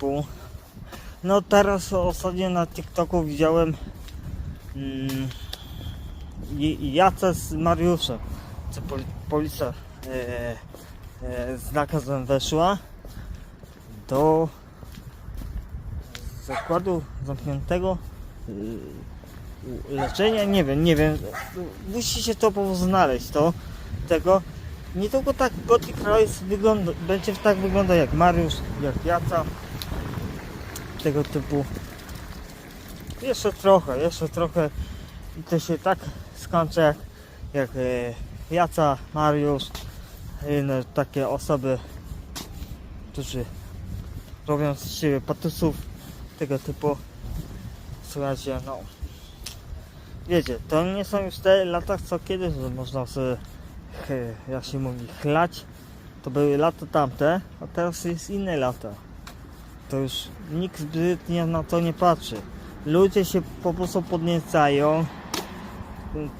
typu. No teraz ostatnio na TikToku widziałem mm, Jaca z Mariuszem, co poli, policja e, e, z nakazem weszła do zakładu zamkniętego y, leczenia, nie wiem, nie wiem, musicie to po znaleźć, to tego, nie tylko tak Gothic Rise wygląda, będzie tak wyglądał jak Mariusz, jak Jaca, tego typu, jeszcze trochę, jeszcze trochę i to się tak skończy jak, jak e, Jaca, Mariusz, inne takie osoby, którzy robią z siebie patusów, tego typu, słuchajcie, no, wiecie, to nie są już te lata, co kiedyś że można sobie, jak się mówi, chlać. To były lata tamte, a teraz jest inne lata. To już nikt zbytnio na to nie patrzy. Ludzie się po prostu podniecają.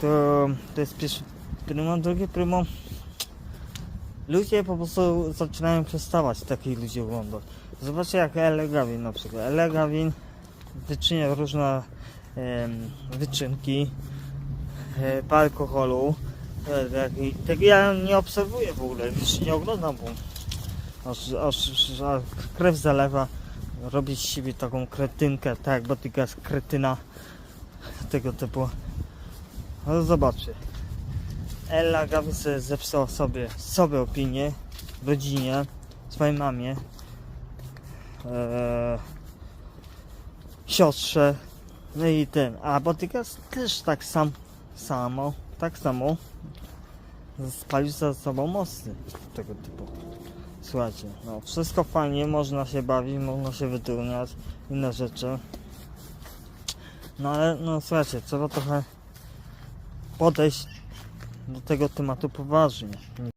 To, to jest pierwszy primo, drugie primo. Ludzie po prostu zaczynają przestawać takich ludzi oglądać. Zobaczcie jak Ele Gavin na przykład. Ele Gavin wyczynia różne em, wyczynki e, po alkoholu. E, tak, ja nie obserwuję w ogóle, już nie oglądam, bo aż, aż, aż krew zalewa. Robi z siebie taką kretynkę, tak Botyka jest kretyna tego typu. Ale zobaczcie. Ella Gavin sobie zepsuła sobie, sobie opinię rodzinie, swojej mamie, e, siostrze, no i ten, a Botykas też tak sam, samo, tak samo spalił za sobą mosty tego typu. Słuchajcie, no wszystko fajnie, można się bawić, można się wytrudniać, inne rzeczy. No ale, no słuchajcie, trzeba trochę podejść do tego tematu poważnie.